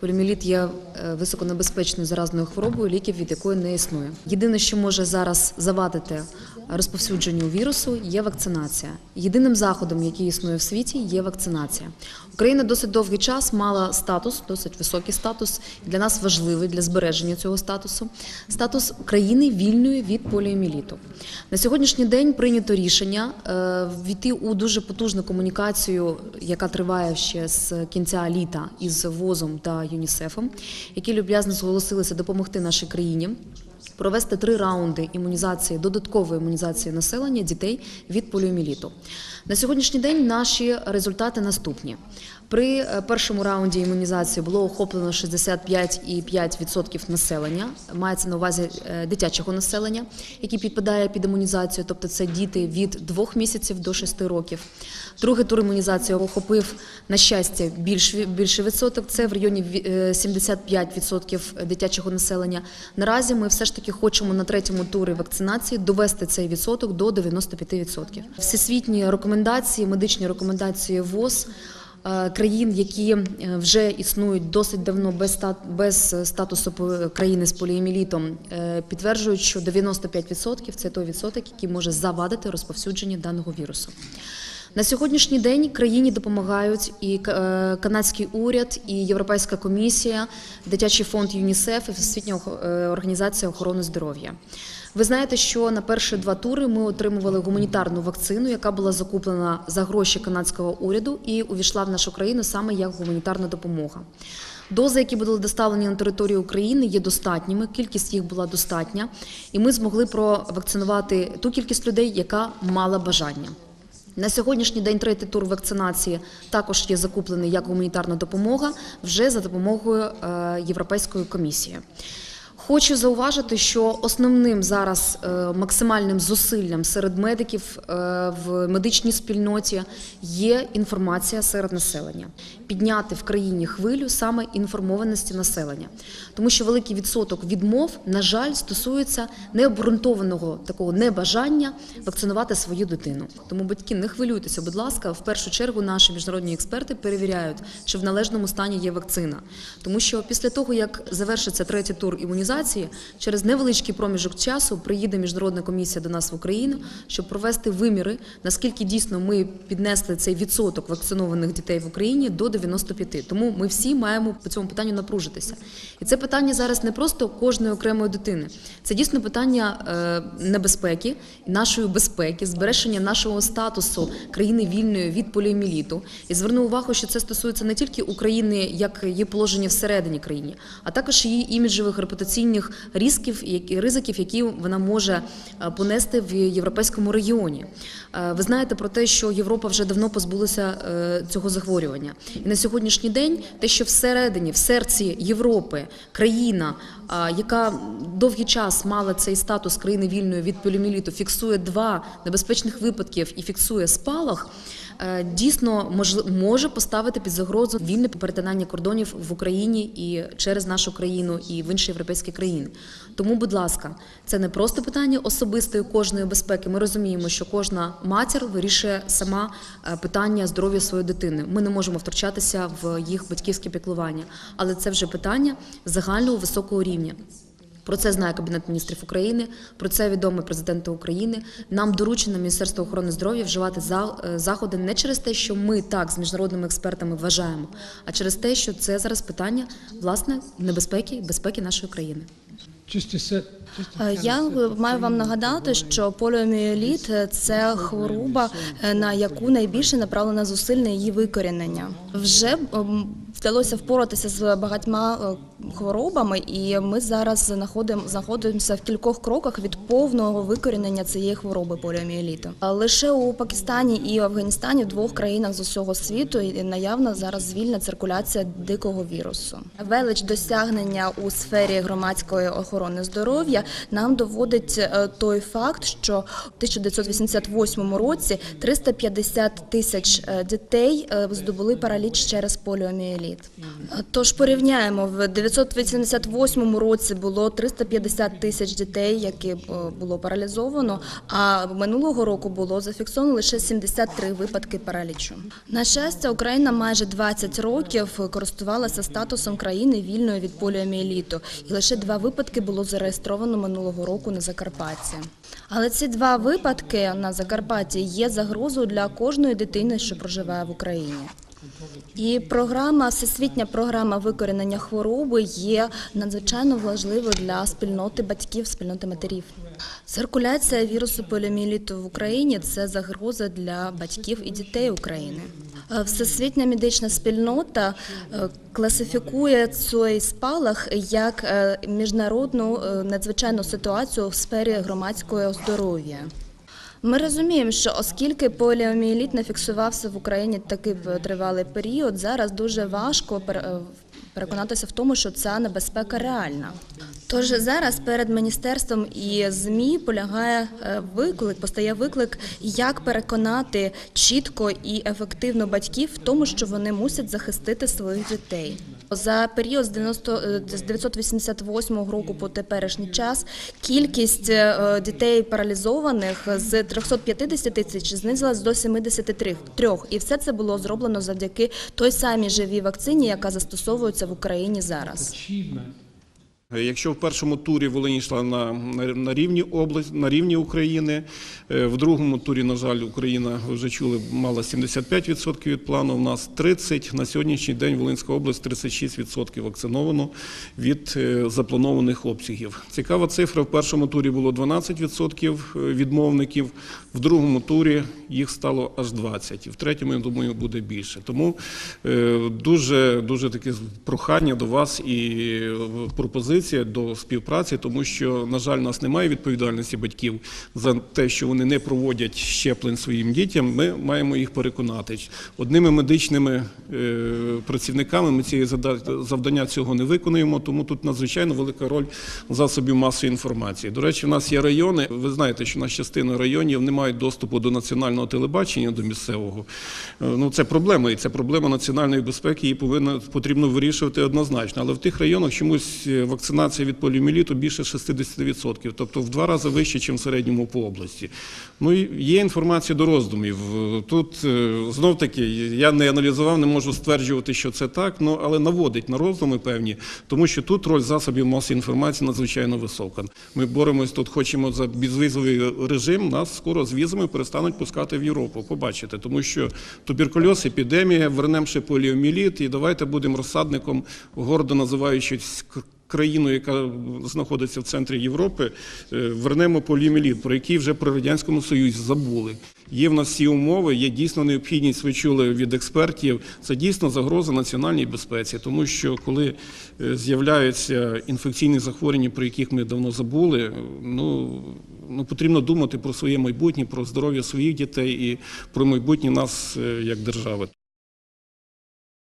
Поліоміеліт є е, високонебезпечною заразною хворобою, ліків від якої не існує. Єдине, що може зараз завадити розповсюдженню вірусу, є вакцинація. Єдиним заходом, який існує в світі, є вакцинація. Україна досить довгий час мала статус, досить високий статус, і для нас важливий для збереження цього статусу. Статус країни вільної від поліоміеліту. На сьогоднішній день прийнято рішення е, ввійти у дуже потужну комунікацію, яка триває ще з кінця літа із ВОЗом та ЮНІСЕФом, які люб'язно зголосилися допомогти нашій країні. Провести три раунди імунізації, додаткової імунізації населення дітей від поліоміліту. На сьогоднішній день наші результати наступні. При е, першому раунді імунізації було охоплено 65,5% населення, мається на увазі е, дитячого населення, який підпадає під імунізацію, тобто це діти від 2 місяців до 6 років. Другий тур імунізації охопив, на щастя, більш, більший відсоток, це в районі ві- е, 75% дитячого населення. Наразі ми все ж таки хочемо на третьому турі вакцинації довести цей відсоток до 95%. Всесвітні рекомендації, медичні рекомендації ВОЗ країн, які е, вже існують досить давно без стат- без статусу країни з поліоміелітом, е, підтверджують, що 95% – це той відсоток, який може завадити розповсюдження даного вірусу. На сьогоднішній день країні допомагають і е, канадський уряд, і Європейська комісія, дитячий фонд ЮНІСЕФ і Всесвітня е, організація охорони здоров'я. Ви знаєте, що на перші два тури ми отримували гуманітарну вакцину, яка була закуплена за гроші канадського уряду і увійшла в нашу країну саме як гуманітарна допомога. Дози, які були доставлені на територію України, є достатніми. Кількість їх була достатня, і ми змогли провакцинувати ту кількість людей, яка мала бажання. На сьогоднішній день третій тур вакцинації також є закуплений як гуманітарна допомога вже за допомогою е, Європейської комісії. Хочу зауважити, що основним зараз е, максимальним зусиллям серед медиків е, в медичній спільноті є інформація серед населення, підняти в країні хвилю саме інформованості населення, тому що великий відсоток відмов, на жаль, стосується необґрунтованого такого небажання вакцинувати свою дитину. Тому батьки не хвилюйтеся, будь ласка, в першу чергу наші міжнародні експерти перевіряють, чи в належному стані є вакцина, тому що після того як завершиться третій тур імунізації, через невеличкий проміжок часу приїде міжнародна комісія до нас в Україну, щоб провести виміри, наскільки дійсно ми піднесли цей відсоток вакцинованих дітей в Україні до 95. Тому ми всі маємо по цьому питанню напружитися. І це питання зараз не просто кожної окремої дитини, це дійсно питання е, небезпеки, нашої безпеки, збереження нашого статусу країни вільної від поліоміеліту. І зверну увагу, що це стосується не тільки України, як є положення всередині країни, а також її іміджевих репутаційних ризиків, які ризиків, які вона може е, понести в європейському регіоні. Е, Ви знаєте про те, що Європа вже давно позбулася е, цього захворювання, і на сьогоднішній день те, що всередині, в серці Європи, країна, яка довгий час мала цей статус країни вільної від поліоміеліту, фіксує два небезпечних випадків і фіксує спалах. Е, Дійсно мож- може поставити під загрозу вільне перетинання кордонів в Україні і через нашу країну і в інші європейські країни. Тому, будь ласка, це не просто питання особистої кожної безпеки. Ми розуміємо, що кожна матір вирішує сама е, питання здоров'я своєї дитини. Ми не можемо втручатися в їх батьківське піклування, але це вже питання загального високого рівня. Про це знає Кабінет міністрів України, про це відомо президенту України. Нам доручено Міністерство охорони здоров'я вживати е, заходи не через те, що ми так з міжнародними експертами вважаємо, а через те, що це зараз питання власне небезпеки, безпеки нашої країни. Е, Я маю вам нагадати, що поліоміеліт – це хвороба, е, на яку найбільше направлено зусиль на її викорінення. Вже вдалося впоратися з багатьма е, хворобами, і ми зараз знаходимо знаходимося в кількох кроках від повного викорінення цієї хвороби поліоміеліту. Лише у Пакистані і Афганістані, в двох країнах з усього світу, наявна зараз вільна циркуляція дикого вірусу. Велич досягнення у сфері громадської охорони здоров'я нам доводить е, той факт, що в 1988 році 350 тисяч е, дітей здобули параліч через поліоміеліт. Поліомієліт. Тож порівняємо, в 988 році було 350 тисяч дітей, які е, було паралізовано, а минулого року було зафіксовано лише 73 випадки паралічу. На щастя, Україна майже 20 років користувалася статусом країни вільної від поліомієліту, і лише два випадки було зареєстровано минулого року на Закарпатті. Але ці два випадки на Закарпатті є загрозою для кожної дитини, що проживає в Україні. І програма, всесвітня програма викорінення хвороби є надзвичайно важливою для спільноти батьків, спільноти матерів. Циркуляція вірусу поліомієліту в Україні це загроза для батьків і дітей України. Е, Всесвітня медична спільнота е, класифікує цей спалах як е, міжнародну надзвичайну ситуацію в сфері громадського здоров'я. Ми розуміємо, що оскільки поліомієліт не фіксувався в Україні такий в тривалий період, зараз дуже важко е, переконатися в тому, що ця небезпека реальна. Тож зараз перед міністерством і ЗМІ полягає е, виклик, постає виклик, як переконати чітко і ефективно батьків в тому, що вони мусять захистити своїх дітей. За період з 90, е, з 988 року по теперішній час кількість е, дітей паралізованих з 350 тисяч знизилась до 73. Трьох. І все це було зроблено завдяки той самій живій вакцині, яка застосовується в Україні зараз. Achievement Якщо в першому турі Волинь йшла на, на, рівні область, на рівні України, е, в другому турі, на жаль, Україна вже чули, мала 75% від плану. У нас 30%. На сьогоднішній день Волинська область 36% вакциновано від е, запланованих обсягів. Цікава цифра: в першому турі було 12% відмовників, в другому турі їх стало аж 20%. І в третьому, я думаю, буде більше. Тому е, дуже дуже таке прохання до вас і е, пропозиція до співпраці, тому що, на жаль, у нас немає відповідальності батьків за те, що вони не проводять щеплень своїм дітям. Ми маємо їх переконати. Одними медичними е, працівниками ми цієї завдання цього не виконуємо, тому тут надзвичайно велика роль засобів масової інформації. До речі, в нас є райони. Ви знаєте, що на частину районів не мають доступу до національного телебачення, до місцевого. Е, Ну це проблема, і це проблема національної безпеки. Її потрібно вирішувати однозначно. Але в тих районах чомусь е, вакцинація від поліоміеліту більше 60%, тобто в два рази вище, ніж в середньому по області. Ну є інформація до роздумів. Е, Тут знов таки я не аналізував, не можу стверджувати, що це так, ну але наводить на роздуми певні, тому що тут роль засобів масової інформації надзвичайно висока. Ми боремось тут, хочемо за безвізовий режим. Нас скоро з візами перестануть пускати в Європу. Побачите, тому що туберкульоз, епідемія, вернемо ще поліоміеліт, і давайте будемо розсадником, гордо називаючись країну, яка знаходиться в центрі Європи, е, вернемо поліоміеліт, про який вже при радянському союзі забули. Є в нас всі умови, є дійсно необхідність. Ви чули від експертів. Це дійсно загроза національній безпеці, тому що коли е, з'являються інфекційні захворювання, про яких ми давно забули, ну. Ну, потрібно думати про своє майбутнє, про здоров'я своїх дітей і про майбутнє нас е, як держави.